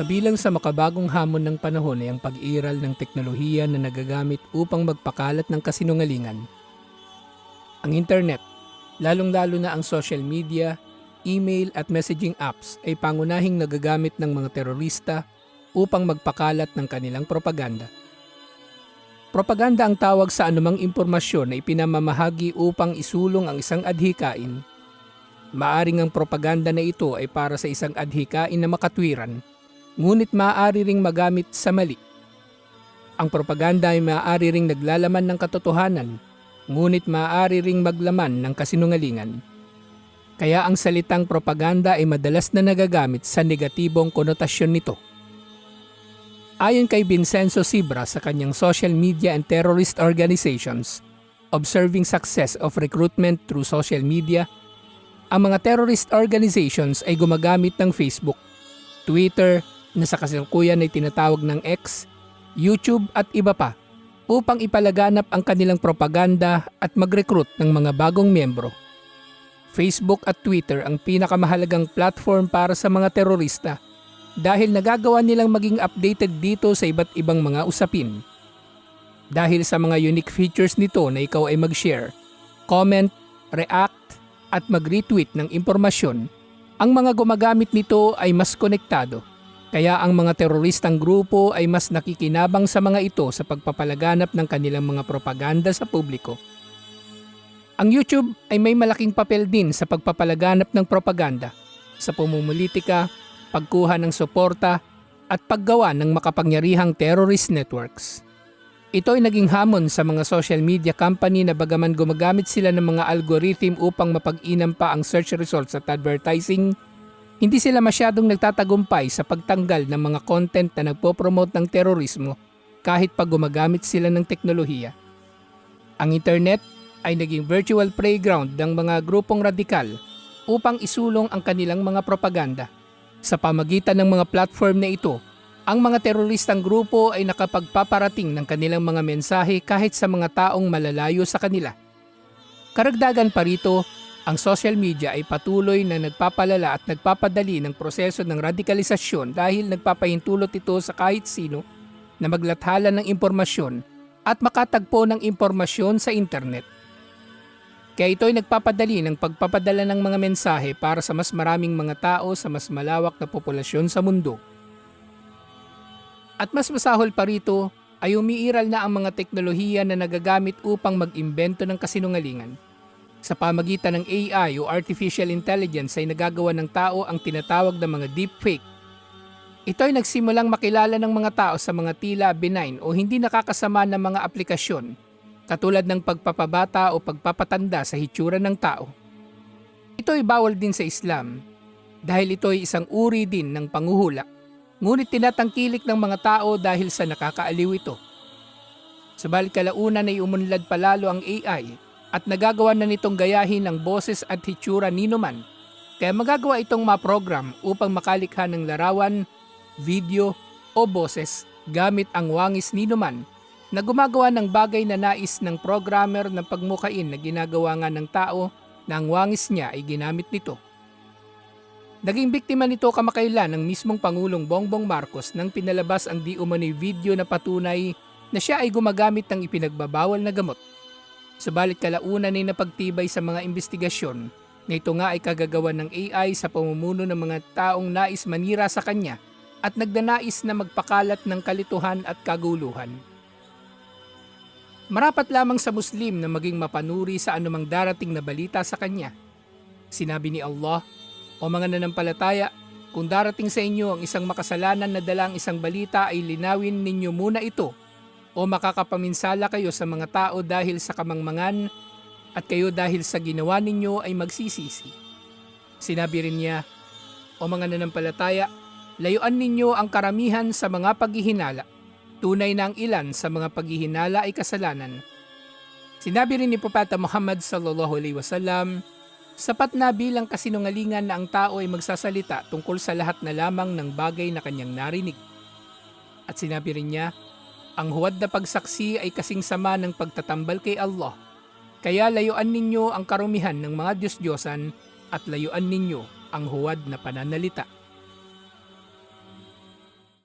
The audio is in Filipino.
Kabilang sa makabagong hamon ng panahon ay ang pag-iral ng teknolohiya na nagagamit upang magpakalat ng kasinungalingan. Ang internet, lalong-lalo na ang social media, email at messaging apps ay pangunahing nagagamit ng mga terorista upang magpakalat ng kanilang propaganda. Propaganda ang tawag sa anumang impormasyon na ipinamamahagi upang isulong ang isang adhikain. Maaring ang propaganda na ito ay para sa isang adhikain na makatwiran, ngunit maaari ring magamit sa mali. Ang propaganda ay maaari ring naglalaman ng katotohanan, ngunit maaari ring maglaman ng kasinungalingan. Kaya ang salitang propaganda ay madalas na nagagamit sa negatibong konotasyon nito. Ayon kay Vincenzo Sibra sa kanyang Social Media and Terrorist Organizations, Observing Success of Recruitment Through Social Media, ang mga terrorist organizations ay gumagamit ng Facebook, Twitter, na sa kasalukuyan ay tinatawag ng X, YouTube at iba pa upang ipalaganap ang kanilang propaganda at mag-recruit ng mga bagong miyembro. Facebook at Twitter ang pinakamahalagang platform para sa mga terorista dahil nagagawa nilang maging updated dito sa iba't ibang mga usapin. Dahil sa mga unique features nito na ikaw ay mag-share, comment, react, at mag-retweet ng impormasyon, ang mga gumagamit nito ay mas konektado. Kaya ang mga teroristang grupo ay mas nakikinabang sa mga ito sa pagpapalaganap ng kanilang mga propaganda sa publiko. Ang YouTube ay may malaking papel din sa pagpapalaganap ng propaganda, sa pumumulitika, pagkuha ng suporta, at paggawa ng makapangyarihang terrorist networks. Ito ay naging hamon sa mga social media company na bagaman gumagamit sila ng mga algorithm upang mapag-inam pa ang search results at advertising, hindi sila masyadong nagtatagumpay sa pagtanggal ng mga content na nagpo-promote ng terorismo kahit pag gumagamit sila ng teknolohiya. Ang internet ay naging virtual playground ng mga grupong radikal upang isulong ang kanilang mga propaganda. Sa pamagitan ng mga platform na ito, ang mga teroristang grupo ay nakapagpaparating ng kanilang mga mensahe kahit sa mga taong malalayo sa kanila. Karagdagan pa rito, ang social media ay patuloy na nagpapalala at nagpapadali ng proseso ng radikalisasyon dahil nagpapahintulot ito sa kahit sino na maglathala ng impormasyon at makatagpo ng impormasyon sa internet. Kaya ito ay nagpapadali ng pagpapadala ng mga mensahe para sa mas maraming mga tao sa mas malawak na populasyon sa mundo. At mas masahol pa rito ay umiiral na ang mga teknolohiya na nagagamit upang mag-imbento ng kasinungalingan. Sa pamagitan ng AI o Artificial Intelligence ay nagagawa ng tao ang tinatawag na mga deepfake. Ito ay nagsimulang makilala ng mga tao sa mga tila benign o hindi nakakasama na mga aplikasyon, katulad ng pagpapabata o pagpapatanda sa hitsura ng tao. Ito ay bawal din sa Islam dahil ito ay isang uri din ng panguhula ngunit tinatangkilik ng mga tao dahil sa nakakaaliw ito. Subalit kalaunan ay umunlad palalo ang AI at nagagawa na nitong gayahin ang boses at hitsura ni man. Kaya magagawa itong ma-program upang makalikha ng larawan, video o boses gamit ang wangis ni man na gumagawa ng bagay na nais ng programmer ng pagmukain na ginagawa nga ng tao na ang wangis niya ay ginamit nito. Naging biktima nito kamakailan ng mismong Pangulong Bongbong Marcos nang pinalabas ang di umano'y video na patunay na siya ay gumagamit ng ipinagbabawal na gamot. Subalit kalaunan ay napagtibay sa mga investigasyon na ito nga ay kagagawa ng AI sa pamumuno ng mga taong nais manira sa kanya at nagdanais na magpakalat ng kalituhan at kaguluhan. Marapat lamang sa Muslim na maging mapanuri sa anumang darating na balita sa kanya. Sinabi ni Allah, o mga nanampalataya, kung darating sa inyo ang isang makasalanan na dalang isang balita ay linawin ninyo muna ito o makakapaminsala kayo sa mga tao dahil sa kamangmangan at kayo dahil sa ginawa ninyo ay magsisisi. Sinabi rin niya, O mga nanampalataya, layuan ninyo ang karamihan sa mga paghihinala. Tunay na ang ilan sa mga paghihinala ay kasalanan. Sinabi rin ni Propeta Muhammad sallallahu alaihi wasallam, Sapat na bilang kasinungalingan na ang tao ay magsasalita tungkol sa lahat na lamang ng bagay na kanyang narinig. At sinabi rin niya, ang huwad na pagsaksi ay kasing sama ng pagtatambal kay Allah. Kaya layuan ninyo ang karumihan ng mga Diyos-Diyosan at layuan ninyo ang huwad na pananalita.